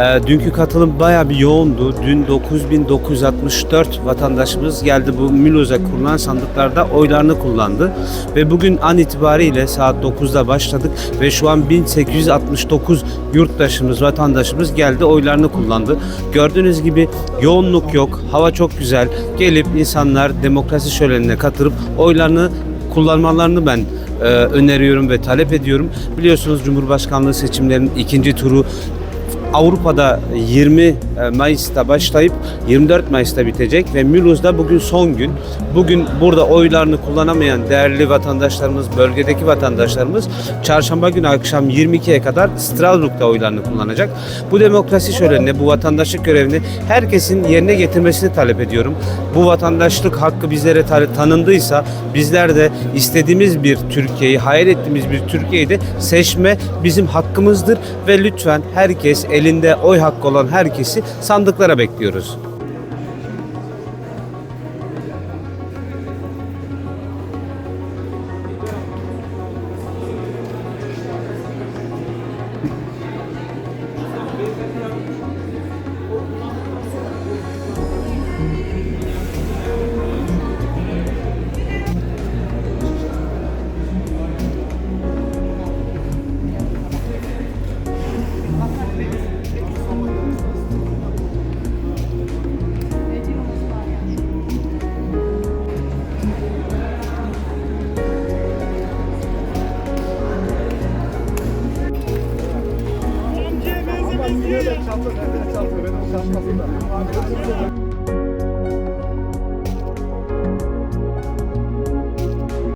E, dünkü katılım bayağı bir yoğundu. Dün 9964 vatandaşımız geldi bu Müloz'a kurulan sandıklarda oylarını kullandı. Ve bugün an itibariyle saat 9'da başladık ve şu an 1869 yurttaşımız, vatandaşımız geldi oylarını kullandı. Gördüğünüz gibi yoğunluk yok, hava çok güzel. Gelip insanlar demokrasi şölenine katılıp oylarını kullanmalarını ben e, öneriyorum ve talep ediyorum. Biliyorsunuz Cumhurbaşkanlığı seçimlerinin ikinci turu Avrupa'da 20 Mayıs'ta başlayıp 24 Mayıs'ta bitecek ve Mulhouse'da bugün son gün. Bugün burada oylarını kullanamayan değerli vatandaşlarımız, bölgedeki vatandaşlarımız çarşamba günü akşam 22'ye kadar Strasbourg'da oylarını kullanacak. Bu demokrasi şölenine, bu vatandaşlık görevini herkesin yerine getirmesini talep ediyorum. Bu vatandaşlık hakkı bizlere ta- tanındıysa bizler de istediğimiz bir Türkiye'yi, hayal ettiğimiz bir Türkiye'yi de seçme bizim hakkımızdır ve lütfen herkes elinde oy hakkı olan herkesi sandıklara bekliyoruz. Yine de çatla, çatla, benim çatmasın da.